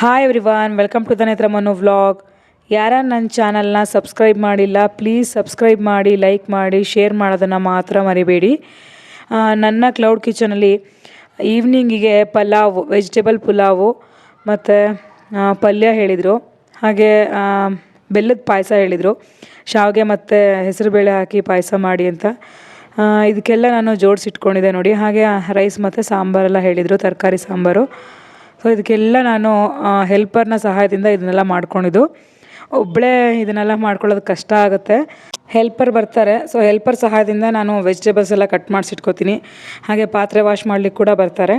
Hi everyone welcome to the Netra Manu vlog ಯಾರ ನನ್ನ ಚಾನಲ್ನ ಸಬ್ಸ್ಕ್ರೈಬ್ ಮಾಡಿಲ್ಲ ಪ್ಲೀಸ್ ಸಬ್ಸ್ಕ್ರೈಬ್ ಮಾಡಿ ಲೈಕ್ ಮಾಡಿ ಶೇರ್ ಮಾಡೋದನ್ನು ಮಾತ್ರ ಮರಿಬೇಡಿ. ನನ್ನ ಕ್ಲೌಡ್ ಕಿಚನಲ್ಲಿ ಈವ್ನಿಂಗಿಗೆ ಪಲಾವು ವೆಜಿಟೇಬಲ್ ಪುಲಾವು ಮತ್ತು ಪಲ್ಯ ಹೇಳಿದರು. ಹಾಗೆ ಬೆಲ್ಲದ ಪಾಯಸ ಹೇಳಿದರು. ಶಾವಿಗೆ ಮತ್ತು ಹೆಸರುಬೇಳೆ ಹಾಕಿ ಪಾಯಸ ಮಾಡಿ ಅಂತ. ಇದಕ್ಕೆಲ್ಲ ನಾನು ಜೋಡಿಸಿಟ್ಕೊಂಡಿದ್ದೆ ನೋಡಿ. ಹಾಗೆ ರೈಸ್ ಮತ್ತು ಸಾಂಬಾರೆಲ್ಲ ಹೇಳಿದರು, ತರಕಾರಿ ಸಾಂಬಾರು. ಸೊ ಇದಕ್ಕೆಲ್ಲ ನಾನು ಹೆಲ್ಪರ್ನ ಸಹಾಯದಿಂದ ಇದನ್ನೆಲ್ಲ ಮಾಡ್ಕೊಂಡಿದ್ದು. ಒಬ್ಬಳೇ ಇದನ್ನೆಲ್ಲ ಮಾಡ್ಕೊಳ್ಳೋದು ಕಷ್ಟ ಆಗುತ್ತೆ. ಹೆಲ್ಪರ್ ಬರ್ತಾರೆ. ಸೊ ಹೆಲ್ಪರ್ ಸಹಾಯದಿಂದ ನಾನು ವೆಜಿಟೇಬಲ್ಸ್ ಎಲ್ಲ ಕಟ್ ಮಾಡಿಸಿಟ್ಕೋತೀನಿ. ಹಾಗೆ ಪಾತ್ರೆ ವಾಶ್ ಮಾಡ್ಲಿಕ್ಕೆ ಕೂಡ ಬರ್ತಾರೆ.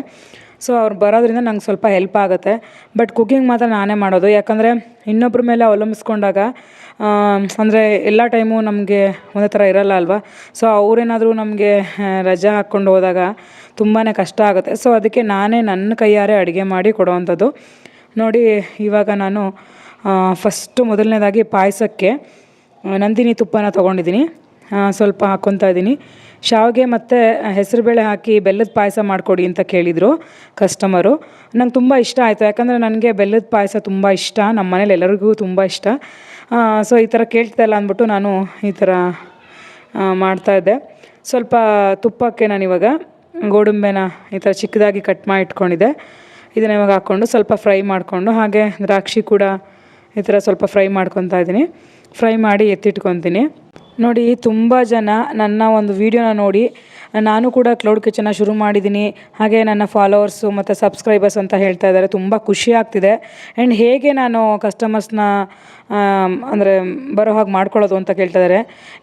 ಸೊ ಅವ್ರು ಬರೋದ್ರಿಂದ ನಂಗೆ ಸ್ವಲ್ಪ ಹೆಲ್ಪ್ ಆಗುತ್ತೆ. ಬಟ್ ಕುಕ್ಕಿಂಗ್ ಮಾತ್ರ ನಾನೇ ಮಾಡೋದು. ಯಾಕಂದರೆ ಇನ್ನೊಬ್ಬರ ಮೇಲೆ ಅವಲಂಬಿಸ್ಕೊಂಡಾಗ ಅಂದರೆ ಎಲ್ಲ ಟೈಮು ನಮಗೆ ಒಂದೇ ಥರ ಇರಲ್ಲ ಅಲ್ವಾ? ಸೊ ಅವರೇನಾದರೂ ನಮಗೆ ರಜಾ ಹಾಕ್ಕೊಂಡು ಹೋದಾಗ ತುಂಬಾ ಕಷ್ಟ ಆಗುತ್ತೆ. ಸೊ ಅದಕ್ಕೆ ನಾನೇ ನನ್ನ ಕೈಯಾರೆ ಅಡುಗೆ ಮಾಡಿ ಕೊಡೋವಂಥದ್ದು. ನೋಡಿ, ಇವಾಗ ನಾನು ಫಸ್ಟು ಮೊದಲನೇದಾಗಿ ಪಾಯಸಕ್ಕೆ ನಂದಿನಿ ತುಪ್ಪನ ತೊಗೊಂಡಿದ್ದೀನಿ. ಸ್ವಲ್ಪ ಹಾಕ್ಕೊತಾ ಇದ್ದೀನಿ. ಶಾವಿಗೆ ಮತ್ತು ಹೆಸರುಬೇಳೆ ಹಾಕಿ ಬೆಲ್ಲದ ಪಾಯಸ ಮಾಡಿಕೊಡಿ ಅಂತ ಕೇಳಿದರು ಕಸ್ಟಮರು ನಂಗೆ ತುಂಬ ಇಷ್ಟ ಆಯಿತು. ಯಾಕಂದರೆ ನನಗೆ ಬೆಲ್ಲದ ಪಾಯಸ ತುಂಬ ಇಷ್ಟ. ನಮ್ಮ ಮನೇಲಿ ಎಲ್ಲರಿಗೂ ತುಂಬ ಇಷ್ಟ. ಸೊ ಈ ಥರ ಕೇಳ್ತಿಲ್ಲ ಅಂದ್ಬಿಟ್ಟು ನಾನು ಈ ಥರ ಮಾಡ್ತಾ ಮಾಡ್ತಾಯಿದ್ದೆ ಸ್ವಲ್ಪ ತುಪ್ಪಕ್ಕೆ ನಾನಿವಾಗ ಗೋಡಂಬಿನ ಈ ಥರ ಚಿಕ್ಕದಾಗಿ ಕಟ್ ಮಾಡಿ ಇಟ್ಕೊಂಡಿದ್ದೆ ಇದನ್ನು ಇವಾಗ ಹಾಕ್ಕೊಂಡು ಸ್ವಲ್ಪ ಫ್ರೈ ಮಾಡಿಕೊಂಡು, ಹಾಗೆ ದ್ರಾಕ್ಷಿ ಕೂಡ ಈ ಥರ ಸ್ವಲ್ಪ ಫ್ರೈ ಮಾಡ್ಕೊತಾ ಇದ್ದೀನಿ. ಫ್ರೈ ಮಾಡಿ ಎತ್ತಿಟ್ಕೊತೀನಿ. ನೋಡಿ ತುಂಬ ಜನ ನನ್ನ ಒಂದು ವೀಡಿಯೋನ ನೋಡಿ ನಾನು ಕೂಡ ಕ್ಲೌಡ್ ಕಿಚನ್ನ ಶುರು ಮಾಡಿದ್ದೀನಿ. ಹಾಗೆ ನನ್ನ ಫಾಲೋವರ್ಸು ಮತ್ತು ಸಬ್ಸ್ಕ್ರೈಬರ್ಸ್ ಅಂತ ಹೇಳ್ತಾ ಇದ್ದಾರೆ. ತುಂಬ ಖುಷಿ ಆಗ್ತಿದೆ. ಆ್ಯಂಡ್ ಹೇಗೆ ನಾನು ಕಸ್ಟಮರ್ಸ್ನ ಅಂದರೆ ಬರೋ ಹಾಗೆ ಮಾಡ್ಕೊಳ್ಳೋದು ಅಂತ ಕೇಳ್ತಾ ಇದ್ದಾರೆ.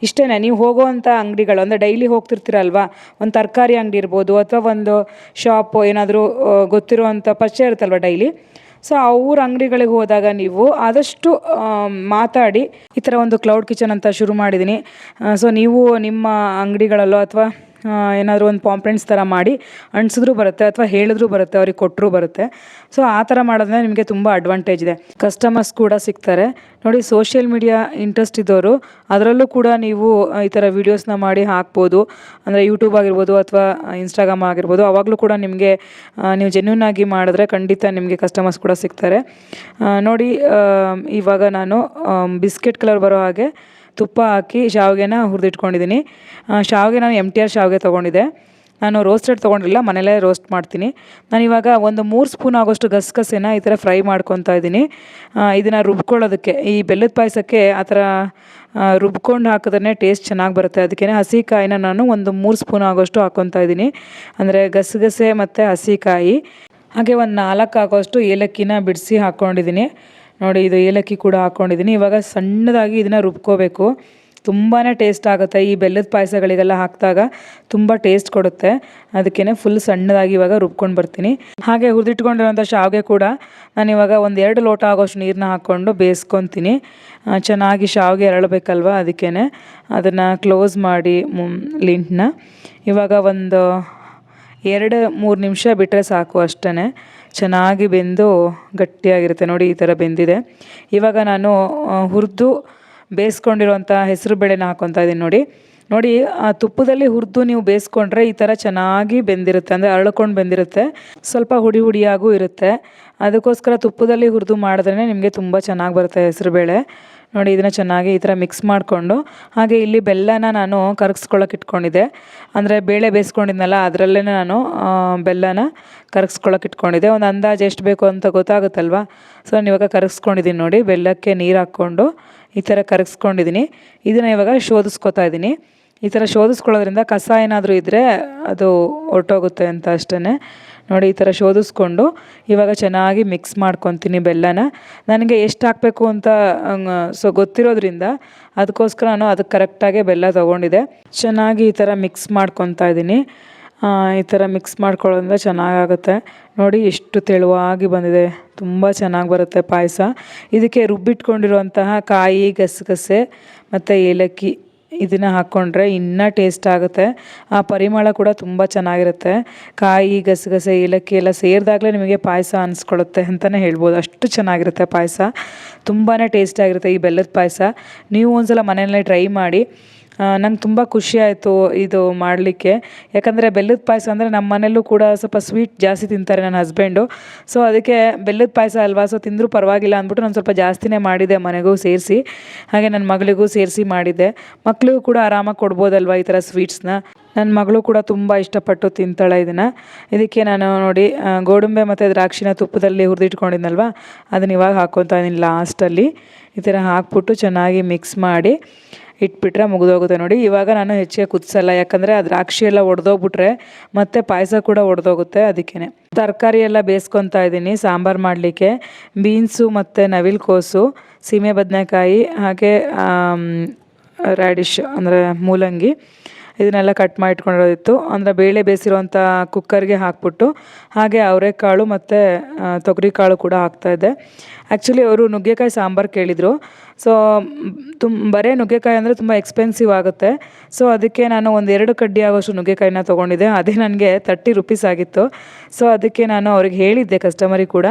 ಇಷ್ಟೇ ನೀವು ಹೋಗೋವಂಥ ಅಂಗಡಿಗಳು, ಅಂದರೆ ಡೈಲಿ ಹೋಗ್ತಿರ್ತೀರಲ್ವಾ? ಒಂದು ತರಕಾರಿ ಅಂಗಡಿ ಇರ್ಬೋದು, ಅಥವಾ ಒಂದು ಶಾಪ್ ಏನಾದರೂ ಗೊತ್ತಿರುವಂಥ ಪರಿಚಯ ಇರುತ್ತಲ್ವ ಡೈಲಿ ಸೊ ಅವ್ರ ಅಂಗಡಿಗಳಿಗೆ ಹೋದಾಗ ನೀವು ಆದಷ್ಟು ಮಾತಾಡಿ ಈ ಥರ ಒಂದು ಕ್ಲೌಡ್ ಕಿಚನ್ ಅಂತ ಶುರು ಮಾಡಿದ್ದೀನಿ. ಸೊ ನೀವು ನಿಮ್ಮ ಅಂಗಡಿಗಳಲ್ಲೋ ಅಥವಾ ಏನಾದರೂ ಒಂದು ಪಾಂಪ್ಲೆಂಟ್ಸ್ ಥರ ಮಾಡಿ ಅಂಟಿಸಿದ್ರೂ ಬರುತ್ತೆ ಅಥವಾ ಹೇಳಿದ್ರೂ ಬರುತ್ತೆ, ಅವ್ರಿಗೆ ಕೊಟ್ಟರೂ ಬರುತ್ತೆ. ಸೊ ಆ ಥರ ಮಾಡೋದ್ರೆ ನಿಮಗೆ ತುಂಬ ಅಡ್ವಾಂಟೇಜ್ ಇದೆ. ಕಸ್ಟಮರ್ಸ್ ಕೂಡ ಸಿಗ್ತಾರೆ. ನೋಡಿ ಸೋಷಿಯಲ್ ಮೀಡಿಯಾ ಇಂಟ್ರೆಸ್ಟ್ ಇದ್ದವರು ಅದರಲ್ಲೂ ಕೂಡ ನೀವು ಈ ಥರ ವೀಡಿಯೋಸ್ನ ಮಾಡಿ ಹಾಕ್ಬೋದು. ಅಂದರೆ ಯೂಟ್ಯೂಬ್ ಆಗಿರ್ಬೋದು ಅಥವಾ ಇನ್ಸ್ಟಾಗ್ರಾಮ್ ಆಗಿರ್ಬೋದು, ಅವಾಗಲೂ ಕೂಡ ನಿಮಗೆ ನೀವು ಜೆನ್ಯೂನ್ ಆಗಿ ಮಾಡಿದ್ರೆ ಖಂಡಿತ ನಿಮಗೆ ಕಸ್ಟಮರ್ಸ್ ಕೂಡ ಸಿಗ್ತಾರೆ. ನೋಡಿ ಇವಾಗ ನಾನು ಬಿಸ್ಕೆಟ್ ಕಲರ್ ಬರೋ ಹಾಗೆ ತುಪ್ಪ ಹಾಕಿ ಶಾವಿಗೆನ ಹುರಿದಿಟ್ಕೊಂಡಿದ್ದೀನಿ. ಶಾವಿಗೆ ನಾನು ಎಂ ಟಿ ಆರ್ ಶಾವಿಗೆ ತೊಗೊಂಡಿದ್ದೆ. ನಾನು ರೋಸ್ಟೆಡ್ ತೊಗೊಂಡಿಲ್ಲ ಮನೇಲೇ ರೋಸ್ಟ್ ಮಾಡ್ತೀನಿ. ನಾನು ಇವಾಗ ಒಂದು ಮೂರು ಸ್ಪೂನ್ ಆಗೋಷ್ಟು ಗಸಗಸೆನ ಈ ಥರ ಫ್ರೈ ಮಾಡ್ಕೊತಾ ಇದ್ದೀನಿ. ಇದನ್ನು ರುಬ್ಕೊಳ್ಳೋದಕ್ಕೆ, ಈ ಬೆಲ್ಲದ ಪಾಯಸಕ್ಕೆ ಆ ಥರ ರುಬ್ಕೊಂಡು ಹಾಕಿದ್ರೆ ಟೇಸ್ಟ್ ಚೆನ್ನಾಗಿ ಬರುತ್ತೆ. ಅದಕ್ಕೆ ಹಸಿಕಾಯಿನ ನಾನು ಒಂದು ಮೂರು ಸ್ಪೂನ್ ಆಗೋಷ್ಟು ಹಾಕ್ಕೊತಾ ಇದ್ದೀನಿ. ಅಂದರೆ ಗಸಗಸೆ ಮತ್ತು ಹಸಿಕಾಯಿ. ಹಾಗೆ ಒಂದು ನಾಲ್ಕು ಆಗೋಷ್ಟು ಏಲಕ್ಕಿನ ಬಿಡಿಸಿ ಹಾಕ್ಕೊಂಡಿದ್ದೀನಿ ನೋಡಿ, ಇದು ಏಲಕ್ಕಿ ಕೂಡ ಹಾಕ್ಕೊಂಡಿದ್ದೀನಿ ಇವಾಗ ಸಣ್ಣದಾಗಿ ಇದನ್ನು ರುಬ್ಕೋಬೇಕು. ತುಂಬಾ ಟೇಸ್ಟ್ ಆಗುತ್ತೆ ಈ ಬೆಲ್ಲದ ಪಾಯಸಗಳಿಗೆಲ್ಲ ಹಾಕಿದಾಗ. ತುಂಬ ಟೇಸ್ಟ್ ಕೊಡುತ್ತೆ. ಅದಕ್ಕೇ ಫುಲ್ ಸಣ್ಣದಾಗಿ ಇವಾಗ ರುಬ್ಕೊಂಡು ಬರ್ತೀನಿ. ಹಾಗೆ ಹುರಿದಿಟ್ಕೊಂಡಿರೋಂಥ ಶಾವಿಗೆ ಕೂಡ ನಾನು ಇವಾಗ ಒಂದು ಎರಡು ಲೋಟ ಆಗೋಷ್ಟು ನೀರನ್ನ ಹಾಕ್ಕೊಂಡು ಬೇಯಿಸ್ಕೊತೀನಿ ಚೆನ್ನಾಗಿ ಶಾವಿಗೆ ಎರಳಬೇಕಲ್ವ? ಅದಕ್ಕೇ ಅದನ್ನು ಕ್ಲೋಸ್ ಮಾಡಿ ಲಿಂಟ್ನ. ಇವಾಗ ಒಂದು ಎರಡು ಮೂರು ನಿಮಿಷ ಬಿಟ್ಟರೆ ಸಾಕು ಅಷ್ಟೇ ಚೆನ್ನಾಗಿ ಬೆಂದು ಗಟ್ಟಿಯಾಗಿರುತ್ತೆ. ನೋಡಿ, ಈ ಥರ ಬೆಂದಿದೆ. ಇವಾಗ ನಾನು ಹುರಿದು ಬೇಯಿಸ್ಕೊಂಡಿರುವಂಥ ಹೆಸರು ಬೇಳೆನ ಹಾಕೊತಾ ಇದ್ದೀನಿ ನೋಡಿ. ನೋಡಿ, ಆ ತುಪ್ಪದಲ್ಲಿ ಹುರಿದು ನೀವು ಬೇಯಿಸ್ಕೊಂಡ್ರೆ ಈ ಥರ ಚೆನ್ನಾಗಿ ಬೆಂದಿರುತ್ತೆ. ಅಂದರೆ ಅರಳ್ಕೊಂಡು ಬೆಂದಿರುತ್ತೆ. ಸ್ವಲ್ಪ ಹುಡಿ ಹುಡಿಯಾಗೂ ಇರುತ್ತೆ. ಅದಕ್ಕೋಸ್ಕರ ತುಪ್ಪದಲ್ಲಿ ಹುರಿದು ಮಾಡಿದ್ರೆ ನಿಮಗೆ ತುಂಬ ಚೆನ್ನಾಗಿ ಬರುತ್ತೆ ಹೆಸರುಬೇಳೆ. ನೋಡಿ ಇದನ್ನು ಚೆನ್ನಾಗಿ ಈ ಥರ ಮಿಕ್ಸ್ ಮಾಡಿಕೊಂಡು, ಹಾಗೆ ಇಲ್ಲಿ ಬೆಲ್ಲನ ನಾನು ಕರಗಿಸ್ಕೊಳ್ಳೋಕೆ ಇಟ್ಕೊಂಡಿದ್ದೆ. ಅಂದರೆ ಬೇಳೆ ಬೇಯಿಸ್ಕೊಂಡಿದ್ನಲ್ಲ ಅದರಲ್ಲೇ ನಾನು ಬೆಲ್ಲನ ಕರಗಿಸ್ಕೊಳ್ಳೋಕೆ ಇಟ್ಕೊಂಡಿದ್ದೆ. ಒಂದು ಅಂದಾಜು ಎಷ್ಟು ಬೇಕು ಅಂತ ಗೊತ್ತಾಗುತ್ತಲ್ವ? ಸೊ ನಾನು ಇವಾಗ ಕರಗಿಸ್ಕೊಂಡಿದ್ದೀನಿ ನೋಡಿ, ಬೆಲ್ಲಕ್ಕೆ ನೀರು ಹಾಕ್ಕೊಂಡು ಈ ಥರ ಕರಗಿಸ್ಕೊಂಡಿದ್ದೀನಿ. ಇದನ್ನು ಇವಾಗ ಶೋಧಿಸ್ಕೊತಾ ಇದ್ದೀನಿ. ಈ ಥರ ಶೋಧಿಸ್ಕೊಳ್ಳೋದ್ರಿಂದ ಕಸ ಏನಾದರೂ ಇದ್ದರೆ ಅದು ಹೊರಟೋಗುತ್ತೆ ಅಂತ ಅಷ್ಟೇ ನೋಡಿ ಈ ಥರ ಶೋಧಿಸ್ಕೊಂಡು ಇವಾಗ ಚೆನ್ನಾಗಿ ಮಿಕ್ಸ್ ಮಾಡ್ಕೊತೀನಿ ಬೆಲ್ಲನ. ನನಗೆ ಎಷ್ಟು ಹಾಕಬೇಕು ಅಂತ ಸೊ ಗೊತ್ತಿರೋದ್ರಿಂದ ಅದಕ್ಕೋಸ್ಕರ ನಾನು ಅದಕ್ಕೆ ಕರೆಕ್ಟಾಗಿ ಬೆಲ್ಲ ತೊಗೊಂಡಿದ್ದೆ ಚೆನ್ನಾಗಿ ಈ ಥರ ಮಿಕ್ಸ್ ಮಾಡ್ಕೊತಾ ಇದ್ದೀನಿ. ಈ ಥರ ಮಿಕ್ಸ್ ಮಾಡ್ಕೊಳ್ಳೋದ್ರಿಂದ ಚೆನ್ನಾಗಾಗುತ್ತೆ. ನೋಡಿ ಎಷ್ಟು ತೆಳುವಾಗಿ ಬಂದಿದೆ. ತುಂಬ ಚೆನ್ನಾಗಿ ಬರುತ್ತೆ ಪಾಯಸ. ಇದಕ್ಕೆ ರುಬ್ಬಿಟ್ಕೊಂಡಿರುವಂತಹ ಕಾಯಿ, ಗಸಗಸೆ, ಮತ್ತು ಏಲಕ್ಕಿ ಇದನ್ನು ಹಾಕ್ಕೊಂಡ್ರೆ ಇನ್ನೂ ಟೇಸ್ಟ್ ಆಗುತ್ತೆ. ಆ ಪರಿಮಳ ಕೂಡ ತುಂಬ ಚೆನ್ನಾಗಿರುತ್ತೆ. ಕಾಯಿ, ಗಸಗಸೆ, ಏಲಕ್ಕಿ ಎಲ್ಲ ಸೇರಿದಾಗಲೇ ನಿಮಗೆ ಪಾಯಸ ಅನಿಸ್ಕೊಳ್ಳುತ್ತೆ ಅಂತಲೇ ಹೇಳ್ಬೋದು. ಅಷ್ಟು ಚೆನ್ನಾಗಿರುತ್ತೆ ಪಾಯಸ. ತುಂಬಾ ಟೇಸ್ಟಿಯಾಗಿರುತ್ತೆ ಈ ಬೆಲ್ಲದ ಪಾಯಸ. ನೀವು ಒಂದ್ಸಲ ಮನೆಯಲ್ಲೇ ಟ್ರೈ ಮಾಡಿ. ನಂಗೆ ತುಂಬ ಖುಷಿ ಆಯಿತು ಇದು ಮಾಡಲಿಕ್ಕೆ. ಯಾಕಂದರೆ ಬೆಲ್ಲದ ಪಾಯಸ ಅಂದರೆ ನಮ್ಮ ಮನೆಯಲ್ಲೂ ಕೂಡ ಸ್ವಲ್ಪ ಸ್ವೀಟ್ ಜಾಸ್ತಿ ತಿಂತಾರೆ ನನ್ನ ಹಸ್ಬೆಂಡು ಸೊ ಅದಕ್ಕೆ ಬೆಲ್ಲದ ಪಾಯಸ ಅಲ್ವಾ? ಸೊ ತಿಂದರೂ ಪರವಾಗಿಲ್ಲ ಅಂದ್ಬಿಟ್ಟು ನಾನು ಸ್ವಲ್ಪ ಜಾಸ್ತಿನೇ ಮಾಡಿದೆ ಮನೆಗೂ ಸೇರಿಸಿ. ಹಾಗೆ ನನ್ನ ಮಗಳಿಗೂ ಸೇರಿಸಿ ಮಾಡಿದ್ದೆ ಮಕ್ಕಳಿಗೂ ಕೂಡ ಆರಾಮಾಗಿ ಕೊಡ್ಬೋದಲ್ವ ಈ ಥರ ಸ್ವೀಟ್ಸ್ನ ನನ್ನ ಮಗಳು ಕೂಡ ತುಂಬ ಇಷ್ಟಪಟ್ಟು ತಿಂತಾಳೆ ಇದನ್ನು. ಇದಕ್ಕೆ ನಾನು ನೋಡಿ ಗೋಡಂಬೆ ಮತ್ತು ದ್ರಾಕ್ಷಿನ ತುಪ್ಪದಲ್ಲಿ ಹುರಿದಿಟ್ಕೊಂಡಿದ್ನಲ್ವ? ಅದನ್ನ ಇವಾಗ ಹಾಕ್ಕೊತಾ ಇದ್ದೀನಿ ಲಾಸ್ಟಲ್ಲಿ ಈ ಥರ ಹಾಕ್ಬಿಟ್ಟು ಚೆನ್ನಾಗಿ ಮಿಕ್ಸ್ ಮಾಡಿ. ಇಟ್ಬಿಟ್ರೆ ಮುಗಿದೋಗುತ್ತೆ ನೋಡಿ. ಇವಾಗ ನಾನು ಹೆಚ್ಚಿಗೆ ಕುದಿಸಲ್ಲ, ಯಾಕಂದರೆ ಆ ದ್ರಾಕ್ಷಿ ಎಲ್ಲ ಒಡೆದೋಗ್ಬಿಟ್ರೆ ಮತ್ತೆ ಪಾಯಸ ಕೂಡ ಒಡೆದೋಗುತ್ತೆ ಅದಕ್ಕೇ ತರಕಾರಿ ಎಲ್ಲ ಬೇಯಿಸ್ಕೊತಾ ಇದ್ದೀನಿ ಸಾಂಬಾರು ಮಾಡಲಿಕ್ಕೆ. ಬೀನ್ಸು ಮತ್ತು ನವಿಲು ಕೋಸು ಸೀಮೆ ಬದನೆಕಾಯಿ, ಹಾಗೆ ರ್ಯಾಡಿಶ್ ಅಂದರೆ ಮೂಲಂಗಿ. ಇದನ್ನೆಲ್ಲ ಕಟ್ ಮಾಡಿ ಇಟ್ಕೊಂಡಿರೋದಿತ್ತು ಅಂದರೆ ಬೇಳೆ ಬೇಯಿಸಿರುವಂಥ ಕುಕ್ಕರ್ಗೆ ಹಾಕ್ಬಿಟ್ಟು, ಹಾಗೆ ಅವರೆಕಾಳು ಮತ್ತು ತೊಗರಿ ಕಾಳು ಕೂಡ ಹಾಕ್ತಾಯಿದ್ದೆ ಆ್ಯಕ್ಚುಲಿ ಅವರು ನುಗ್ಗೆಕಾಯಿ ಸಾಂಬಾರು ಕೇಳಿದರು. ಸೊ ತುಮ್ ಬರೇ ನುಗ್ಗೆಕಾಯಿ ಅಂದರೆ ತುಂಬ ಎಕ್ಸ್ಪೆನ್ಸಿವ್ ಆಗುತ್ತೆ. ಸೊ ಅದಕ್ಕೆ ನಾನು ಒಂದು ಎರಡು ಕಡ್ಡಿ ಆಗೋಷ್ಟು ನುಗ್ಗೆಕಾಯಿನ ತೊಗೊಂಡಿದ್ದೆ. ಅದೇ ನನಗೆ ತರ್ಟಿ ರುಪೀಸ್ ಆಗಿತ್ತು. ಸೊ ಅದಕ್ಕೆ ನಾನು ಅವ್ರಿಗೆ ಹೇಳಿದ್ದೆ ಕಸ್ಟಮರಿಗೆ ಕೂಡ.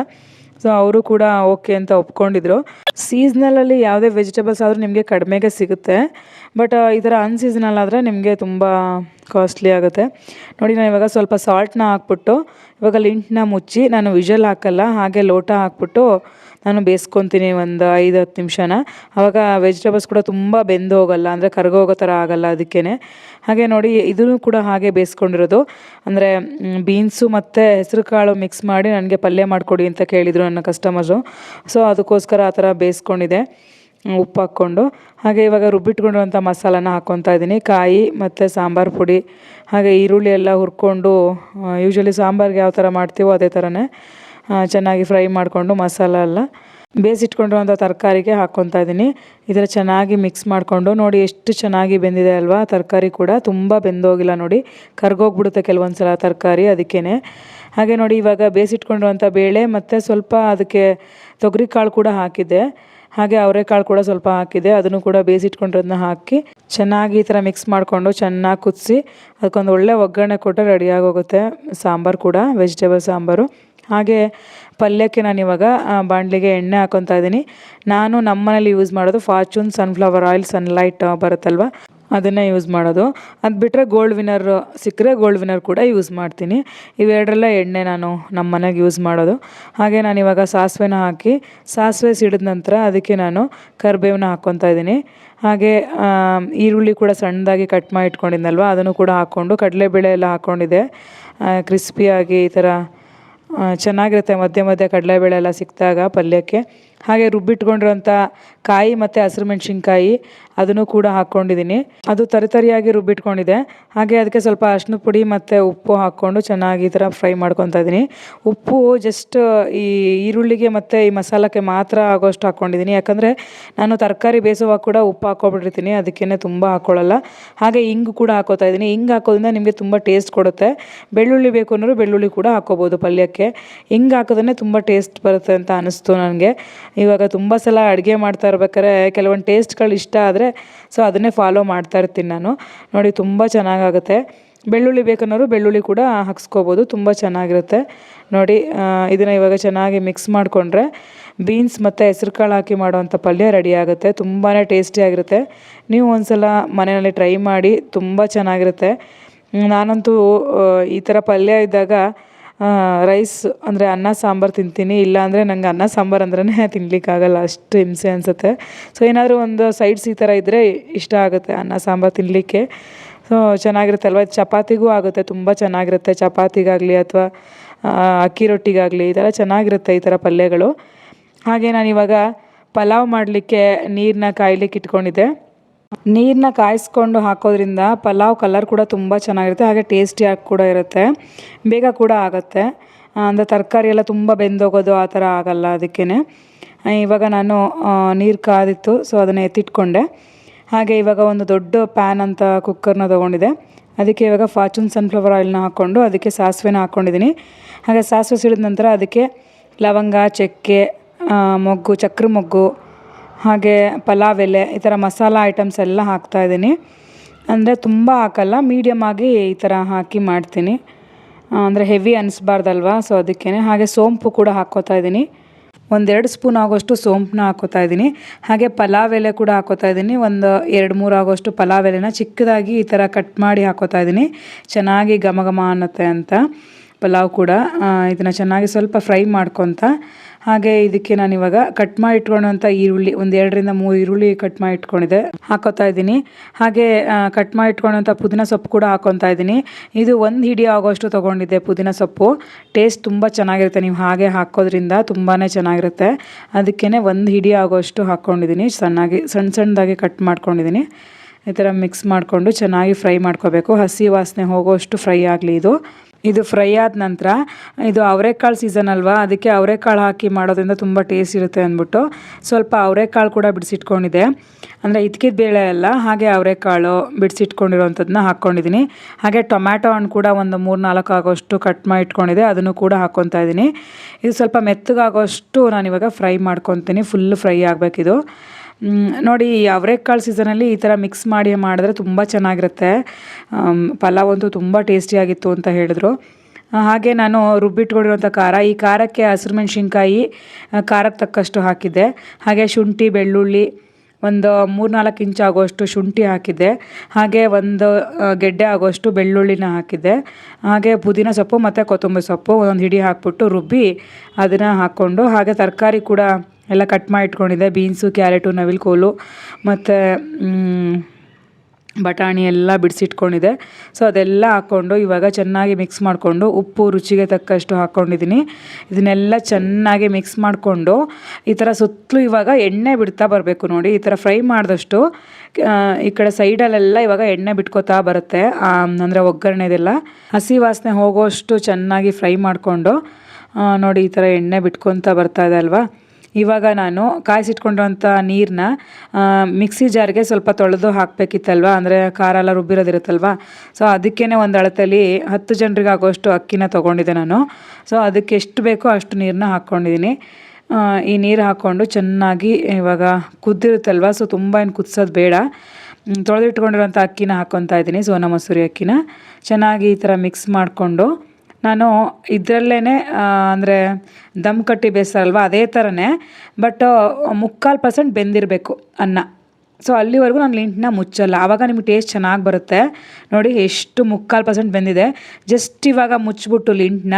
ಸೊ ಅವರು ಕೂಡ ಓಕೆ ಅಂತ ಒಪ್ಕೊಂಡಿದ್ರು. ಸೀಸ್ನಲಲ್ಲಿ ಯಾವುದೇ ವೆಜಿಟೇಬಲ್ಸ್ ಆದರೂ ನಿಮಗೆ ಕಡಿಮೆಗೆ ಸಿಗುತ್ತೆ. ಬಟ್ ಈ ಥರ ಅನ್ಸೀಸನಲ್ ಆದರೆ ನಿಮಗೆ ತುಂಬ ಕಾಸ್ಟ್ಲಿ ಆಗುತ್ತೆ. ನೋಡಿ, ನಾನು ಇವಾಗ ಸ್ವಲ್ಪ ಸಾಲ್ಟ್ನ ಹಾಕ್ಬಿಟ್ಟು, ಇವಾಗ ಲಿಂಟ್ನ ಮುಚ್ಚಿ ನಾನು ವಿಜಲ್ ಹಾಕಲ್ಲ, ಹಾಗೆ ಲೋಟ ಹಾಕ್ಬಿಟ್ಟು ನಾನು ಬೇಯಿಸ್ಕೊತೀನಿ ಒಂದು ಐದು, ಹತ್ತು ನಿಮಿಷನ. ಆವಾಗ ವೆಜಿಟೇಬಲ್ಸ್ ಕೂಡ ತುಂಬ ಬೆಂದು ಹೋಗಲ್ಲ, ಅಂದರೆ ಕರ್ಗೋಗೋ ಥರ ಆಗಲ್ಲ ಅದಕ್ಕೇ ಹಾಗೆ ನೋಡಿ, ಇದನ್ನು ಕೂಡ ಹಾಗೆ ಬೇಯಿಸ್ಕೊಂಡಿರೋದು ಅಂದರೆ ಬೀನ್ಸು ಮತ್ತು ಹೆಸರು ಕಾಳು ಮಿಕ್ಸ್ ಮಾಡಿ ನನಗೆ ಪಲ್ಯ ಮಾಡಿಕೊಡಿ ಅಂತ ಕೇಳಿದರು ನನ್ನ ಕಸ್ಟಮರ್ಸು ಸೊ ಅದಕ್ಕೋಸ್ಕರ ಆ ಥರ ಬೇಯಿಸ್ಕೊಂಡಿದೆ ಉಪ್ಪು ಹಾಕ್ಕೊಂಡು. ಹಾಗೆ ಇವಾಗ ರುಬ್ಬಿಟ್ಕೊಂಡಿರುವಂಥ ಮಸಾಲಾನ ಹಾಕ್ಕೊತಾ ಇದ್ದೀನಿ. ಕಾಯಿ ಮತ್ತು ಸಾಂಬಾರು ಪುಡಿ. ಹಾಗೆ ಈರುಳ್ಳಿ ಎಲ್ಲ ಹುರ್ಕೊಂಡು ಯೂಶ್ವಲಿ ಸಾಂಬಾರ್ಗೆ ಯಾವ ಥರ ಮಾಡ್ತೀವೋ ಅದೇ ಥರನೇ. ಚೆನ್ನಾಗಿ ಫ್ರೈ ಮಾಡಿಕೊಂಡು ಮಸಾಲ ಎಲ್ಲ ಬೇಯಿಸಿಟ್ಕೊಂಡಿರುವಂಥ ತರಕಾರಿಗೆ ಹಾಕ್ಕೊತಾ ಇದ್ದೀನಿ. ಇದರ ಚೆನ್ನಾಗಿ ಮಿಕ್ಸ್ ಮಾಡಿಕೊಂಡು ನೋಡಿ ಎಷ್ಟು ಚೆನ್ನಾಗಿ ಬೆಂದಿದೆ ಅಲ್ವಾ? ತರಕಾರಿ ಕೂಡ ತುಂಬ ಬೆಂದೋಗಿಲ್ಲ ನೋಡಿ. ಕರ್ಗೋಗ್ಬಿಡುತ್ತೆ ಕೆಲವೊಂದು ಸಲ ತರಕಾರಿ ಅದಕ್ಕೇ ಹಾಗೆ ನೋಡಿ ಇವಾಗ ಬೇಯಿಸಿಟ್ಕೊಂಡಿರುವಂಥ ಬೇಳೆ ಮತ್ತು ಸ್ವಲ್ಪ ಅದಕ್ಕೆ ತೊಗರಿ ಕಾಳು ಕೂಡ ಹಾಕಿದ್ದೆ. ಹಾಗೆ ಅವರೆಕಾಳು ಕೂಡ ಸ್ವಲ್ಪ ಹಾಕಿದೆ ಅದನ್ನು ಕೂಡ ಬೇಯಿಸಿಟ್ಕೊಂಡಿರೋದನ್ನ ಹಾಕಿ ಚೆನ್ನಾಗಿ ಈ ಥರ ಮಿಕ್ಸ್ ಮಾಡಿಕೊಂಡು ಚೆನ್ನಾಗಿ ಕುದಿಸಿ ಅದಕ್ಕೊಂದು ಒಳ್ಳೆ ಒಗ್ಗರಣೆ ಕೊಟ್ಟರೆ ರೆಡಿಯಾಗೋಗುತ್ತೆ ಸಾಂಬಾರು ಕೂಡ, ವೆಜಿಟೇಬಲ್ ಸಾಂಬಾರು. ಹಾಗೆ ಪಲ್ಯಕ್ಕೆ ನಾನು ಇವಾಗ ಬಾಣಲೆಗೆ ಎಣ್ಣೆ ಹಾಕೊತಾ ಇದ್ದೀನಿ. ನಾನು ನಮ್ಮನೇಲಿ ಯೂಸ್ ಮಾಡೋದು ಫಾರ್ಚೂನ್ ಸನ್ಫ್ಲವರ್ ಆಯಿಲ್ ಸನ್ಲೈಟ್ ಬರುತ್ತಲ್ವ? ಅದನ್ನೇ ಯೂಸ್ ಮಾಡೋದು. ಅದು ಬಿಟ್ಟರೆ ಗೋಲ್ಡ್ ವಿನ್ನರ್ ಸಿಕ್ಕರೆ ಗೋಲ್ಡ್ ವಿನ್ನರ್ ಕೂಡ ಯೂಸ್ ಮಾಡ್ತೀನಿ. ಇವೆರಡೆಲ್ಲ ಎಣ್ಣೆ ನಾನು ನಮ್ಮ ಮನೆಗೆ ಯೂಸ್ ಮಾಡೋದು. ಹಾಗೆ ನಾನು ಇವಾಗ ಸಾಸಿವೆನ ಹಾಕಿ, ಸಾಸಿವೆ ಸಿಡಿದ ನಂತರ ಅದಕ್ಕೆ ನಾನು ಕರಿಬೇವನ್ನ ಹಾಕ್ಕೊತಾ ಇದ್ದೀನಿ. ಹಾಗೆ ಈರುಳ್ಳಿ ಕೂಡ ಸಣ್ಣದಾಗಿ ಕಟ್ ಮಾಡಿ ಇಟ್ಕೊಂಡಿದ್ನಲ್ವ ಅದನ್ನು ಕೂಡ ಹಾಕ್ಕೊಂಡು ಕಡಲೆಬೇಳೆ ಎಲ್ಲ ಹಾಕ್ಕೊಂಡಿದ್ದೆ ಕ್ರಿಸ್ಪಿಯಾಗಿ ಈ ಥರ ಚೆನ್ನಾಗಿರುತ್ತೆ. ಮಧ್ಯೆ ಮಧ್ಯೆ ಕಡಲೆಬೇಳೆ ಎಲ್ಲ ಸಿಕ್ಕಿದಾಗ ಪಲ್ಯಕ್ಕೆ. ಹಾಗೆ ರುಬ್ಬಿಟ್ಕೊಂಡಿರೋಂಥ ಕಾಯಿ ಮತ್ತು ಹಸಿರು ಮೆಣಸಿನ್ಕಾಯಿ ಅದನ್ನು ಕೂಡ ಹಾಕ್ಕೊಂಡಿದ್ದೀನಿ. ಅದು ತರಿತರಿಯಾಗಿ ರುಬ್ಬಿಟ್ಕೊಂಡಿದೆ. ಹಾಗೆ ಅದಕ್ಕೆ ಸ್ವಲ್ಪ ಅರ್ಶಿನ ಪುಡಿ ಮತ್ತು ಉಪ್ಪು ಹಾಕ್ಕೊಂಡು ಚೆನ್ನಾಗಿ ಈ ಥರ ಫ್ರೈ ಮಾಡ್ಕೊತಾ ಇದ್ದೀನಿ. ಉಪ್ಪು ಜಸ್ಟ್ ಈ ಈರುಳ್ಳಿಗೆ ಮತ್ತು ಈ ಮಸಾಲಕ್ಕೆ ಮಾತ್ರ ಆಗೋಷ್ಟು ಹಾಕ್ಕೊಂಡಿದ್ದೀನಿ. ಯಾಕಂದರೆ ನಾನು ತರಕಾರಿ ಬೇಯಿಸುವಾಗ ಕೂಡ ಉಪ್ಪು ಹಾಕ್ಕೊಬಿಟ್ಟಿರ್ತೀನಿ. ಅದಕ್ಕೇ ತುಂಬ ಹಾಕ್ಕೊಳ್ಳಲ್ಲ. ಹಾಗೆ ಹಿಂಗು ಕೂಡ ಹಾಕೋತಾ ಇದ್ದೀನಿ. ಹಿಂಗೆ ಹಾಕೋದ್ರಿಂದ ನಿಮಗೆ ತುಂಬ ಟೇಸ್ಟ್ ಕೊಡುತ್ತೆ. ಬೆಳ್ಳುಳ್ಳಿ ಬೇಕು ಅನ್ನೋರು ಬೆಳ್ಳುಳ್ಳಿ ಕೂಡ ಹಾಕೋಬೋದು ಪಲ್ಯಕ್ಕೆ. ಹಿಂಗೆ ಹಾಕೋದನ್ನೇ ತುಂಬ ಟೇಸ್ಟ್ ಬರುತ್ತೆ ಅಂತ ಅನ್ನಿಸ್ತು ನನಗೆ. ಇವಾಗ ತುಂಬ ಸಲ ಅಡುಗೆ ಮಾಡ್ತಾ ಇರ್ಬೇಕಾದ್ರೆ ಕೆಲವೊಂದು ಟೇಸ್ಟ್ಗಳು ಇಷ್ಟ ಆದರೆ ಸೊ ಅದನ್ನೇ ಫಾಲೋ ಮಾಡ್ತಾ ಇರ್ತೀನಿ ನಾನು. ನೋಡಿ ತುಂಬ ಚೆನ್ನಾಗಾಗುತ್ತೆ. ಬೆಳ್ಳುಳ್ಳಿ ಬೇಕನ್ನೋರು ಬೆಳ್ಳುಳ್ಳಿ ಕೂಡ ಹಾಕ್ಸ್ಕೋಬೋದು, ತುಂಬ ಚೆನ್ನಾಗಿರುತ್ತೆ. ನೋಡಿ ಇದನ್ನು ಇವಾಗ ಚೆನ್ನಾಗಿ ಮಿಕ್ಸ್ ಮಾಡಿಕೊಂಡ್ರೆ ಬೀನ್ಸ್ ಮತ್ತು ಹೆಸ್ರು ಕಾಳು ಹಾಕಿ ಮಾಡುವಂಥ ಪಲ್ಯ ರೆಡಿ ಆಗುತ್ತೆ. ತುಂಬಾ ಟೇಸ್ಟಿಯಾಗಿರುತ್ತೆ ನೀವು ಒಂದ್ಸಲ ಮನೆಯಲ್ಲಿ ಟ್ರೈ ಮಾಡಿ ತುಂಬ ಚೆನ್ನಾಗಿರುತ್ತೆ. ನಾನಂತೂ ಈ ಥರ ಪಲ್ಯ ಇದ್ದಾಗ ರೈಸ್ ಅಂದರೆ ಅನ್ನ, ಸಾಂಬಾರು ತಿಂತೀನಿ. ಇಲ್ಲ ಅಂದರೆ ನಂಗೆ ಅನ್ನ, ಸಾಂಬಾರು ಅಂದ್ರೇ ತಿನ್ಲಿಕ್ಕಾಗಲ್ಲ ಅಷ್ಟು ಹಿಂಸೆ ಅನಿಸುತ್ತೆ. ಸೊ ಏನಾದರೂ ಒಂದು ಸೈಡ್ಸ್ ಈ ಥರ ಇದ್ದರೆ ಇಷ್ಟ ಆಗುತ್ತೆ ಅನ್ನ, ಸಾಂಬಾರು ತಿನ್ನಲಿಕ್ಕೆ ಸೊ ಚೆನ್ನಾಗಿರುತ್ತೆ ಅಲ್ವಾ? ಚಪಾತಿಗೂ ಆಗುತ್ತೆ. ತುಂಬ ಚೆನ್ನಾಗಿರುತ್ತೆ. ಚಪಾತಿಗಾಗಲಿ ಅಥವಾ ಅಕ್ಕಿ ರೊಟ್ಟಿಗಾಗಲಿ ಈ ಥರ ಚೆನ್ನಾಗಿರುತ್ತೆ ಈ ಥರ ಪಲ್ಯಗಳು. ಹಾಗೆ ನಾನಿವಾಗ ಪಲಾವ್ ಮಾಡಲಿಕ್ಕೆ ನೀರನ್ನ ಕಾಯ್ಲಿಕ್ಕೆ ಇಟ್ಕೊಂಡಿದ್ದೆ. ನೀರನ್ನ ಕಾಯಿಸ್ಕೊಂಡು ಹಾಕೋದ್ರಿಂದ ಪಲಾವ್ ಕಲರ್ ಕೂಡ ತುಂಬ ಚೆನ್ನಾಗಿರುತ್ತೆ, ಹಾಗೆ ಟೇಸ್ಟಿಯಾಗಿ ಕೂಡ ಇರುತ್ತೆ. ಬೇಗ ಕೂಡ ಆಗುತ್ತೆ. ಅಂದರೆ ತರಕಾರಿ ಎಲ್ಲ ತುಂಬ ಬೆಂದೋಗೋದು ಆ ಥರ ಆಗಲ್ಲ ಅದಕ್ಕೇ ಇವಾಗ ನಾನು ನೀರು ಕಾದಿತ್ತು ಸೊ ಅದನ್ನು ಎತ್ತಿಟ್ಕೊಂಡೆ. ಹಾಗೆ ಇವಾಗ ಒಂದು ದೊಡ್ಡ ಪ್ಯಾನ್ ಅಂತ ಕುಕ್ಕರ್ನ ತೊಗೊಂಡಿದೆ. ಅದಕ್ಕೆ ಇವಾಗ ಫಾರ್ಚೂನ್ ಸನ್ಫ್ಲವರ್ ಆಯಿಲ್ನ ಹಾಕ್ಕೊಂಡು ಅದಕ್ಕೆ ಸಾಸಿವೆನ ಹಾಕ್ಕೊಂಡಿದ್ದೀನಿ ಹಾಗೆ ಸಾಸಿವೆ ಸಿಡಿದ ನಂತರ ಅದಕ್ಕೆ ಲವಂಗ, ಚಕ್ಕೆ ಮೊಗ್ಗು, ಚಕ್ರ ಮೊಗ್ಗು ಹಾಗೆ ಪಲಾವ್ ಎಲೆ, ಈ ಥರ ಮಸಾಲ ಐಟಮ್ಸ್ ಎಲ್ಲ ಹಾಕ್ತಾ ಇದ್ದೀನಿ. ಅಂದರೆ ತುಂಬ ಹಾಕಲ್ಲ ಮೀಡಿಯಮ್ ಆಗಿ ಈ ಥರ ಹಾಕಿ ಮಾಡ್ತೀನಿ. ಅಂದರೆ ಹೆವಿ ಅನಿಸ್ಬಾರ್ದಲ್ವ ಸೊ ಅದಕ್ಕೇ ಹಾಗೆ ಸೋಂಪು ಕೂಡ ಹಾಕ್ಕೋತಾ ಇದ್ದೀನಿ. ಒಂದೆರಡು ಸ್ಪೂನ್ ಆಗೋಷ್ಟು ಸೋಂಪನ್ನ ಹಾಕೋತಾ ಇದ್ದೀನಿ. ಹಾಗೆ ಪಲಾವ್ ಎಲೆ ಕೂಡ ಹಾಕೋತಾ ಇದ್ದೀನಿ. ಒಂದು ಎರಡು ಮೂರು ಆಗೋಷ್ಟು ಪಲಾವ್ ಎಲೆನ ಚಿಕ್ಕದಾಗಿ ಈ ಥರ ಕಟ್ ಮಾಡಿ ಹಾಕೋತಾ ಇದ್ದೀನಿ. ಚೆನ್ನಾಗಿ ಘಮ ಘಮ ಅನ್ನತ್ತೆ ಅಂತ ಪಲಾವ್ ಕೂಡ. ಇದನ್ನು ಚೆನ್ನಾಗಿ ಸ್ವಲ್ಪ ಫ್ರೈ ಮಾಡ್ಕೊತ ಹಾಗೆ ಇದಕ್ಕೆ ನಾನು ಇವಾಗ ಕಟ್ ಮಾಡಿ ಇಟ್ಕೊಳ್ಳೋಂಥ ಈರುಳ್ಳಿ, ಒಂದು ಎರಡರಿಂದ ಮೂರು ಈರುಳ್ಳಿ ಕಟ್ ಮಾಡಿ ಇಟ್ಕೊಂಡಿದ್ದೆ ಹಾಕೋತಾ ಇದ್ದೀನಿ. ಹಾಗೆ ಕಟ್ ಮಾಡಿ ಇಟ್ಕೊಳ್ಳೋಂಥ ಪುದೀನ ಸೊಪ್ಪು ಕೂಡ ಹಾಕೊತಾ ಇದ್ದೀನಿ. ಇದು ಒಂದು ಹಿಡಿ ಆಗೋಷ್ಟು ತೊಗೊಂಡಿದ್ದೆ ಪುದೀನ ಸೊಪ್ಪು. ಟೇಸ್ಟ್ ತುಂಬ ಚೆನ್ನಾಗಿರುತ್ತೆ, ನೀವು ಹಾಗೆ ಹಾಕೋದ್ರಿಂದ ತುಂಬಾ ಚೆನ್ನಾಗಿರುತ್ತೆ. ಅದಕ್ಕೇ ಒಂದು ಹಿಡಿ ಆಗೋಷ್ಟು ಹಾಕ್ಕೊಂಡಿದ್ದೀನಿ ಸಣ್ಣಾಗಿ ಸಣ್ಣ ಸಣ್ಣದಾಗಿ ಕಟ್ ಮಾಡ್ಕೊಂಡಿದ್ದೀನಿ. ಈ ಥರ ಮಿಕ್ಸ್ ಮಾಡಿಕೊಂಡು ಚೆನ್ನಾಗಿ ಫ್ರೈ ಮಾಡ್ಕೋಬೇಕು. ಹಸಿ ವಾಸನೆ ಹೋಗೋಷ್ಟು ಫ್ರೈ ಆಗಲಿ ಇದು. ಇದು ಫ್ರೈ ಆದ ನಂತರ ಇದು ಅವರೆಕಾಳು ಸೀಸನ್ ಅಲ್ವಾ? ಅದಕ್ಕೆ ಅವರೆಕಾಳು ಹಾಕಿ ಮಾಡೋದ್ರಿಂದ ತುಂಬ ಟೇಸ್ಟ್ ಇರುತ್ತೆ ಅಂದ್ಬಿಟ್ಟು ಸ್ವಲ್ಪ ಅವರೆಕಾಳು ಕೂಡ ಬಿಡಿಸಿಟ್ಕೊಂಡಿದೆ ಅಂದರೆ ಇದ್ಕಿದ ಬೇಳೆ ಅಲ್ಲ, ಹಾಗೆ ಅವರೆಕಾಳು ಬಿಡಿಸಿಟ್ಕೊಂಡಿರೋವಂಥದ್ದನ್ನ ಹಾಕ್ಕೊಂಡಿದ್ದೀನಿ ಹಾಗೆ ಟೊಮ್ಯಾಟೊ ಹಣ್ಣು ಕೂಡ ಒಂದು ಮೂರು ನಾಲ್ಕು ಆಗೋಷ್ಟು ಕಟ್ ಮಾಡಿ ಇಟ್ಕೊಂಡಿದೆ ಅದನ್ನು ಕೂಡ ಹಾಕ್ಕೊತಾ ಇದ್ದೀನಿ ಇದು ಸ್ವಲ್ಪ ಮೆತ್ತಗಾಗೋಷ್ಟು ನಾನಿವಾಗ ಫ್ರೈ ಮಾಡ್ಕೊತೀನಿ ಫುಲ್ ಫ್ರೈ ಆಗಬೇಕಿದು. ನೋಡಿ ಅವರೆಕಾಳು ಸೀಸನಲ್ಲಿ ಈ ಥರ ಮಿಕ್ಸ್ ಮಾಡಿ ಮಾಡಿದ್ರೆ ತುಂಬ ಚೆನ್ನಾಗಿರುತ್ತೆ. ಪಲಾವ್ ಅಂತೂ ತುಂಬ ಟೇಸ್ಟಿಯಾಗಿತ್ತು ಅಂತ ಹೇಳಿದ್ರು. ಹಾಗೆ ನಾನು ರುಬ್ಬಿಟ್ಕೊಂಡಿರುವಂಥ ಖಾರ, ಈ ಖಾರಕ್ಕೆ ಹಸಿರು ಮೆಣಸಿನ್ಕಾಯಿ ಖಾರಕ್ಕೆ ತಕ್ಕಷ್ಟು ಹಾಕಿದ್ದೆ. ಹಾಗೆ ಶುಂಠಿ, ಬೆಳ್ಳುಳ್ಳಿ, ಒಂದು ಮೂರು ನಾಲ್ಕು ಇಂಚು ಆಗೋಷ್ಟು ಶುಂಠಿ ಹಾಕಿದ್ದೆ. ಹಾಗೆ ಒಂದು ಗೆಡ್ಡೆ ಆಗೋಷ್ಟು ಬೆಳ್ಳುಳ್ಳಿನ ಹಾಕಿದ್ದೆ. ಹಾಗೆ ಪುದೀನ ಸೊಪ್ಪು ಮತ್ತು ಕೊತ್ತಂಬರಿ ಸೊಪ್ಪು ಒಂದೊಂದು ಹಿಡಿ ಹಾಕ್ಬಿಟ್ಟು ರುಬ್ಬಿ ಅದನ್ನು ಹಾಕ್ಕೊಂಡು, ಹಾಗೆ ತರಕಾರಿ ಕೂಡ ಎಲ್ಲ ಕಟ್ ಮಾಡಿ ಇಟ್ಕೊಂಡಿದ್ದೆ. ಬೀನ್ಸು, ಕ್ಯಾರೆಟು ನವಿಲುಕೋಲು ಮತ್ತು ಬಟಾಣಿ ಎಲ್ಲ ಬಿಡಿಸಿಟ್ಕೊಂಡಿದ್ದೆ. ಸೊ ಅದೆಲ್ಲ ಹಾಕ್ಕೊಂಡು ಇವಾಗ ಚೆನ್ನಾಗಿ ಮಿಕ್ಸ್ ಮಾಡಿಕೊಂಡು ಉಪ್ಪು ರುಚಿಗೆ ತಕ್ಕಷ್ಟು ಹಾಕ್ಕೊಂಡಿದ್ದೀನಿ. ಇದನ್ನೆಲ್ಲ ಚೆನ್ನಾಗಿ ಮಿಕ್ಸ್ ಮಾಡಿಕೊಂಡು ಈ ಥರ ಸುತ್ತಲೂ ಇವಾಗ ಎಣ್ಣೆ ಬಿಡ್ತಾ ಬರಬೇಕು ನೋಡಿ. ಈ ಥರ ಫ್ರೈ ಮಾಡಿದಷ್ಟು ಈ ಕಡೆ ಸೈಡಲ್ಲೆಲ್ಲ ಇವಾಗ ಎಣ್ಣೆ ಬಿಟ್ಕೋತಾ ಬರುತ್ತೆ. ಅಂದರೆ ಒಗ್ಗರಣೆದೆಲ್ಲ. ಹಸಿ ವಾಸನೆ ಹೋಗೋಷ್ಟು ಚೆನ್ನಾಗಿ ಫ್ರೈ ಮಾಡಿಕೊಂಡು ನೋಡಿ ಈ ಥರ ಎಣ್ಣೆ ಬಿಟ್ಕೊತಾ ಬರ್ತಾ ಇದೆ ಅಲ್ವಾ? ಇವಾಗ ನಾನು ಕಾಯಿಸಿಟ್ಕೊಂಡಿರೋಂಥ ನೀರನ್ನ ಮಿಕ್ಸಿ ಜಾರ್ಗೆ ಸ್ವಲ್ಪ ತೊಳೆದು ಹಾಕಬೇಕಿತ್ತಲ್ವ? ಅಂದರೆ ಖಾರ ಎಲ್ಲ ರುಬ್ಬಿರೋದಿರುತ್ತಲ್ವ? ಸೊ ಅದಕ್ಕೇ ಒಂದು ಅಳತೆಯಲ್ಲಿ ಹತ್ತು ಜನರಿಗೆ ಆಗೋಷ್ಟು ಅಕ್ಕಿನ ತೊಗೊಂಡಿದ್ದೆ ನಾನು. ಸೊ ಅದಕ್ಕೆ ಎಷ್ಟು ಬೇಕೋ ಅಷ್ಟು ನೀರನ್ನ ಹಾಕ್ಕೊಂಡಿದ್ದೀನಿ. ಈ ನೀರು ಹಾಕ್ಕೊಂಡು ಚೆನ್ನಾಗಿ ಇವಾಗ ಕುದ್ದಿರುತ್ತಲ್ವ? ಸೊ ತುಂಬ ಏನು ಕುದಿಸೋದು ಬೇಡ. ತೊಳೆದಿಟ್ಕೊಂಡಿರೋಂಥ ಅಕ್ಕಿನ ಹಾಕ್ಕೊತಾ ಇದ್ದೀನಿ ಸೋನಾ ಮಸೂರಿ ಅಕ್ಕಿನ. ಚೆನ್ನಾಗಿ ಈ ಥರ ಮಿಕ್ಸ್ ಮಾಡಿಕೊಂಡು ನಾನು ಇದರಲ್ಲೇ ಅಂದರೆ ದಮ್ ಕಟ್ಟಿ ಬೇಯಿಸ್ತಾರಲ್ವ ಅದೇ ಥರನೇ ಬಟ್ ಮುಕ್ಕಾಲು ಪರ್ಸೆಂಟ್ ಬೆಂದಿರಬೇಕು ಅನ್ನ. ಸೊ ಅಲ್ಲಿವರೆಗೂ ನಾನು ಲಿಂಟ್ನ ಮುಚ್ಚಲ್ಲ. ಆವಾಗ ನಿಮ್ಗೆ ಟೇಸ್ಟ್ ಚೆನ್ನಾಗಿ ಬರುತ್ತೆ. ನೋಡಿ, ಎಷ್ಟು ಮುಕ್ಕಾಲು ಪರ್ಸೆಂಟ್ ಬೆಂದಿದೆ. ಜಸ್ಟ್ ಇವಾಗ ಮುಚ್ಚಿಬಿಟ್ಟು ಲಿಂಟ್ನ.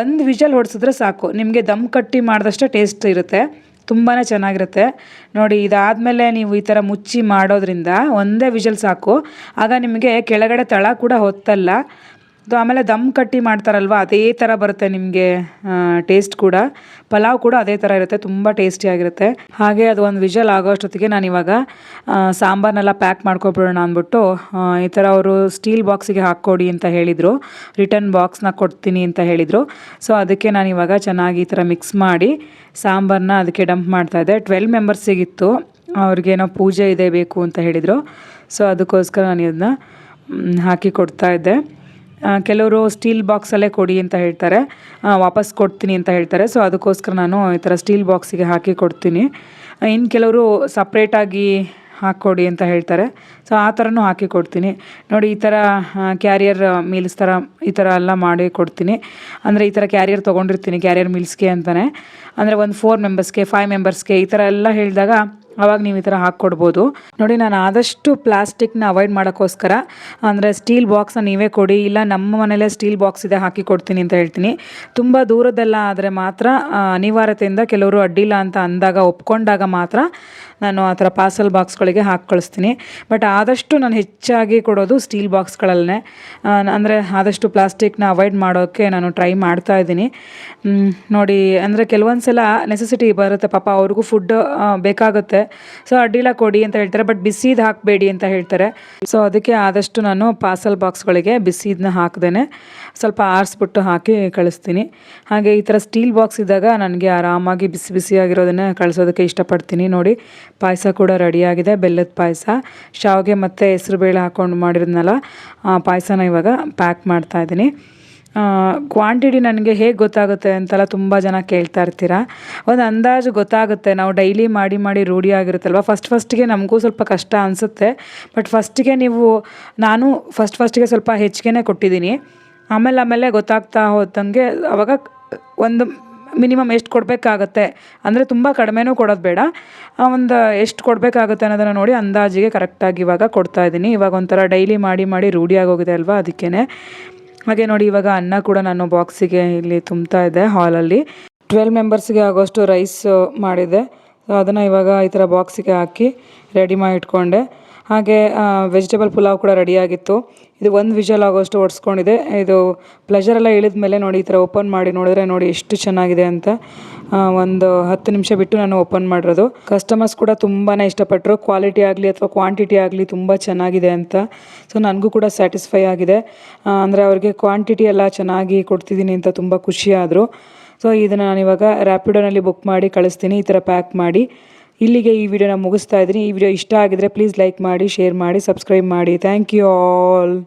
ಒಂದು ವಿಜಲ್ ಹೊಡೆಸಿದ್ರೆ ಸಾಕು. ನಿಮಗೆ ದಮ್ ಕಟ್ಟಿ ಮಾಡಿದಷ್ಟೇ ಟೇಸ್ಟ್ ಇರುತ್ತೆ. ತುಂಬಾ ಚೆನ್ನಾಗಿರುತ್ತೆ. ನೋಡಿ, ಇದಾದಮೇಲೆ ನೀವು ಈ ಥರ ಮುಚ್ಚಿ ಮಾಡೋದ್ರಿಂದ ಒಂದೇ ವಿಜಲ್ ಸಾಕು. ಆಗ ನಿಮಗೆ ಕೆಳಗಡೆ ತಳ ಕೂಡ ಹೊತ್ತಲ್ಲ. ಆಮೇಲೆ ದಮ್ ಕಟ್ಟಿ ಮಾಡ್ತಾರಲ್ವ, ಅದೇ ಥರ ಬರುತ್ತೆ ನಿಮಗೆ ಟೇಸ್ಟ್ ಕೂಡ. ಪಲಾವ್ ಕೂಡ ಅದೇ ಥರ ಇರುತ್ತೆ, ತುಂಬ ಟೇಸ್ಟಿಯಾಗಿರುತ್ತೆ ಹಾಗೆ ಅದು ಒಂದು ವಿಜಲ್ ಆಗೋ ಅಷ್ಟೊತ್ತಿಗೆ ನಾನು ಇವಾಗ ಸಾಂಬಾರನ್ನೆಲ್ಲ ಪ್ಯಾಕ್ ಮಾಡ್ಕೊಬಿಡೋಣ ಅಂದ್ಬಿಟ್ಟು ಈ ಥರ ಅವರು ಸ್ಟೀಲ್ ಬಾಕ್ಸಿಗೆ ಹಾಕ್ಕೊಡಿ ಅಂತ ಹೇಳಿದರು ರಿಟರ್ನ್ ಬಾಕ್ಸ್ನ ಕೊಡ್ತೀನಿ ಅಂತ ಹೇಳಿದರು. ಸೊ ಅದಕ್ಕೆ ನಾನು ಇವಾಗ ಚೆನ್ನಾಗಿ ಈ ಥರ ಮಿಕ್ಸ್ ಮಾಡಿ ಸಾಂಬಾರನ್ನ ಅದಕ್ಕೆ ಡಂಪ್ ಮಾಡ್ತಾಯಿದ್ದೆ ಟ್ವೆಲ್ ಮೆಂಬರ್ಸಿಗಿತ್ತು ಅವ್ರಿಗೇನೋ ಪೂಜೆ ಇದೆ ಬೇಕು ಅಂತ ಹೇಳಿದರು. ಸೊ ಅದಕ್ಕೋಸ್ಕರ ನಾನು ಇದನ್ನ ಹಾಕಿ ಕೊಡ್ತಾ ಇದ್ದೆ. ಕೆಲವರು ಸ್ಟೀಲ್ ಬಾಕ್ಸಲ್ಲೇ ಕೊಡಿ ಅಂತ ಹೇಳ್ತಾರೆ. ವಾಪಸ್ ಕೊಡ್ತೀನಿ ಅಂತ ಹೇಳ್ತಾರೆ. ಸೊ ಅದಕ್ಕೋಸ್ಕರ ನಾನು ಈ ಥರ ಸ್ಟೀಲ್ ಬಾಕ್ಸಿಗೆ ಹಾಕಿ ಕೊಡ್ತೀನಿ. ಇನ್ನು ಕೆಲವರು ಸಪ್ರೇಟಾಗಿ ಹಾಕ್ಕೊಡಿ ಅಂತ ಹೇಳ್ತಾರೆ. ಸೊ ಆ ಥರನೂ ಹಾಕಿ ಕೊಡ್ತೀನಿ. ನೋಡಿ, ಈ ಥರ ಕ್ಯಾರಿಯರ್ ಮೀಲ್ಸ್ ಥರ ಈ ಥರ ಎಲ್ಲ ಮಾಡಿ ಕೊಡ್ತೀನಿ. ಅಂದರೆ ಈ ಥರ ಕ್ಯಾರಿಯರ್ ತೊಗೊಂಡಿರ್ತೀನಿ ಕ್ಯಾರಿಯರ್ ಮೀಲ್ಸ್ಗೆ ಅಂತಲೇ ಅಂದರೆ ಒಂದು ಫೋರ್ ಮೆಂಬರ್ಸ್ಗೆ ಫೈವ್ ಮೆಂಬರ್ಸ್ಗೆ ಈ ಥರ ಎಲ್ಲ ಹೇಳಿದಾಗ ಅವಾಗ ನೀವು ಈ ಥರ ಹಾಕ್ಕೊಡ್ಬೋದು. ನೋಡಿ, ನಾನು ಆದಷ್ಟು ಪ್ಲಾಸ್ಟಿಕ್ನ ಅವಾಯ್ಡ್ ಮಾಡೋಕ್ಕೋಸ್ಕರ, ಅಂದರೆ ಸ್ಟೀಲ್ ಬಾಕ್ಸ್ನ ನೀವೇ ಕೊಡಿ, ಇಲ್ಲ ನಮ್ಮ ಮನೇಲೇ ಸ್ಟೀಲ್ ಬಾಕ್ಸ್ ಇದೆ, ಹಾಕಿ ಕೊಡ್ತೀನಿ ಅಂತ ಹೇಳ್ತೀನಿ. ತುಂಬ ದೂರದೆಲ್ಲ ಆದರೆ ಮಾತ್ರ ಅನಿವಾರ್ಯತೆಯಿಂದ ಕೆಲವರು ಅಡ್ಡಿಲ್ಲ ಅಂತ ಅಂದಾಗ, ಒಪ್ಕೊಂಡಾಗ ಮಾತ್ರ ನಾನು ಆ ಥರ ಪಾರ್ಸಲ್ ಬಾಕ್ಸ್ಗಳಿಗೆ ಹಾಕಿ ಕಳಿಸ್ತೀನಿ ಬಟ್ ಆದಷ್ಟು ನಾನು ಹೆಚ್ಚಾಗಿ ಕೊಡೋದು ಸ್ಟೀಲ್ ಬಾಕ್ಸ್ಗಳಲ್ಲೇ. ಅಂದರೆ ಆದಷ್ಟು ಪ್ಲಾಸ್ಟಿಕ್ನ ಅವಾಯ್ಡ್ ಮಾಡೋಕ್ಕೆ ನಾನು ಟ್ರೈ ಮಾಡ್ತಾ ಇದ್ದೀನಿ. ನೋಡಿ, ಅಂದರೆ ಕೆಲವೊಂದು ಸಲ ನೆಸೆಸಿಟಿ ಬರುತ್ತೆ, ಪಾಪ ಅವ್ರಿಗೂ ಫುಡ್ ಬೇಕಾಗುತ್ತೆ. ಸೊ ಅಡ್ಡಿಲ್ಲ ಕೊಡಿ ಅಂತ ಹೇಳ್ತಾರೆ ಬಟ್ ಬಿಸಿದು ಹಾಕಬೇಡಿ ಅಂತ ಹೇಳ್ತಾರೆ. ಸೊ ಅದಕ್ಕೆ ಆದಷ್ಟು ನಾನು ಪಾರ್ಸಲ್ ಬಾಕ್ಸ್ಗಳಿಗೆ ಬಿಸಿದನ್ನ ಹಾಕ್ದೇ ಸ್ವಲ್ಪ ಆರಿಸ್ಬಿಟ್ಟು ಹಾಕಿ ಕಳಿಸ್ತೀನಿ. ಹಾಗೆ ಈ ಥರ ಸ್ಟೀಲ್ ಬಾಕ್ಸ್ ಇದ್ದಾಗ ನನಗೆ ಆರಾಮಾಗಿ ಬಿಸಿ ಬಿಸಿಯಾಗಿರೋದನ್ನು ಕಳಿಸೋದಕ್ಕೆ ಇಷ್ಟಪಡ್ತೀನಿ. ನೋಡಿ, ಪಾಯಸ ಕೂಡ ರೆಡಿಯಾಗಿದೆ, ಬೆಲ್ಲದ ಪಾಯಸ. ಶಾವಿಗೆ ಮತ್ತು ಹೆಸ್ರುಬೇಳೆ ಹಾಕ್ಕೊಂಡು ಆ ಪಾಯಸನ ಇವಾಗ ಪ್ಯಾಕ್ ಮಾಡ್ತಾ ಇದ್ದೀನಿ. ಕ್ವಾಂಟಿಟಿ ನನಗೆ ಹೇಗೆ ಗೊತ್ತಾಗುತ್ತೆ ಅಂತೆಲ್ಲ ತುಂಬ ಜನ ಕೇಳ್ತಾ ಇರ್ತೀರ. ಒಂದು ಅಂದಾಜು ಗೊತ್ತಾಗುತ್ತೆ. ನಾವು ಡೈಲಿ ಮಾಡಿ ಮಾಡಿ ರೂಢಿ ಆಗಿರುತ್ತಲ್ವ? ಫಸ್ಟ್ ಫಸ್ಟಿಗೆ ನಮಗೂ ಸ್ವಲ್ಪ ಕಷ್ಟ ಅನಿಸುತ್ತೆ. ಬಟ್ ಫಸ್ಟಿಗೆ ನೀವು, ನಾನು ಫಸ್ಟ್ ಫಸ್ಟಿಗೆ ಸ್ವಲ್ಪ ಹೆಚ್ಚಿಗೆ ಕೊಟ್ಟಿದ್ದೀನಿ. ಆಮೇಲೆ ಆಮೇಲೆ ಗೊತ್ತಾಗ್ತಾ ಹೋದಂಗೆ ಅವಾಗ ಒಂದು ಮಿನಿಮಮ್ ಎಷ್ಟು ಕೊಡಬೇಕಾಗತ್ತೆ? ಅಂದರೆ ತುಂಬ ಕಡಿಮೆನೂ ಕೊಡೋದು ಬೇಡ. ಒಂದು ಎಷ್ಟು ಕೊಡಬೇಕಾಗುತ್ತೆ ಅನ್ನೋದನ್ನು ನೋಡಿ ಅಂದಾಜಿಗೆ ಕರೆಕ್ಟಾಗಿ ಇವಾಗ ಕೊಡ್ತಾ ಇದ್ದೀನಿ. ಇವಾಗ ಒಂಥರ ಡೈಲಿ ಮಾಡಿ ಮಾಡಿ ರೂಢಿಯಾಗೋಗಿದೆ ಅಲ್ವಾ? ಅದಕ್ಕೇ ಹಾಗೆ ನೋಡಿ, ಇವಾಗ ಅನ್ನ ಕೂಡ ನಾನು ಬಾಕ್ಸಿಗೆ ಇಲ್ಲಿ ತುಂಬ್ತಾ ಇದ್ದೆ ಹಾಲಲ್ಲಿ. ಟ್ವೆಲ್ ಮೆಂಬರ್ಸ್ಗೆ ಆಗೋಷ್ಟು ರೈಸ್ ಮಾಡಿದೆ. ಸೊ, ಅದನ್ನು ಇವಾಗ ಈ ಥರ ಬಾಕ್ಸಿಗೆ ಹಾಕಿ ರೆಡಿ ಮಾಡಿ ಇಟ್ಕೊಂಡೆ ಹಾಗೆ ವೆಜಿಟೇಬಲ್ ಪುಲಾವ್ ಕೂಡ ರೆಡಿಯಾಗಿತ್ತು ಇದು ಒಂದು ವಿಷಲ್ ಆಗೋಷ್ಟು ಒಡ್ಸ್ಕೊಂಡಿದೆ ಇದು ಪ್ಲೆಷರೆಲ್ಲ ಇಳಿದ ಮೇಲೆ ನೋಡಿ, ಈ ಥರ ಓಪನ್ ಮಾಡಿ ನೋಡಿದ್ರೆ ನೋಡಿ ಎಷ್ಟು ಚೆನ್ನಾಗಿದೆ ಅಂತ ಒಂದು ಹತ್ತು ನಿಮಿಷ ಬಿಟ್ಟು ನಾನು ಓಪನ್ ಮಾಡಿರೋದು. ಕಸ್ಟಮರ್ಸ್ ಕೂಡ ತುಂಬಾ ಇಷ್ಟಪಟ್ಟರು ಕ್ವಾಲಿಟಿ ಆಗಲಿ ಅಥವಾ ಕ್ವಾಂಟಿಟಿ ಆಗಲಿ ತುಂಬ ಚೆನ್ನಾಗಿದೆ ಅಂತ. ಸೊ ನನಗೂ ಕೂಡ ಸ್ಯಾಟಿಸ್ಫೈ ಆಗಿದೆ. ಅಂದರೆ ಅವ್ರಿಗೆ ಕ್ವಾಂಟಿಟಿ ಎಲ್ಲ ಚೆನ್ನಾಗಿ ಕೊಡ್ತಿದ್ದೀನಿ ಅಂತ ತುಂಬ ಖುಷಿಯಾದರು ಸೊ ಇದನ್ನು ನಾನು ಇವಾಗ ರ್ಯಾಪಿಡೋನಲ್ಲಿ ಬುಕ್ ಮಾಡಿ, ಕಳಿಸ್ತೀನಿ. ಈ ಥರ ಪ್ಯಾಕ್ ಮಾಡಿ. ಇಲ್ಲಿಗೆ ಈ ವಿಡಿಯೋನ ಮುಗಿಸ್ತಾ ಇದ್ದೀನಿ. ಈ ವಿಡಿಯೋ ಇಷ್ಟ ಆಗಿದ್ರೆ ಪ್ಲೀಸ್ ಲೈಕ್ ಮಾಡಿ ಶೇರ್ ಮಾಡಿ ಸಬ್ಸ್ಕ್ರೈಬ್ ಮಾಡಿ. Thank you all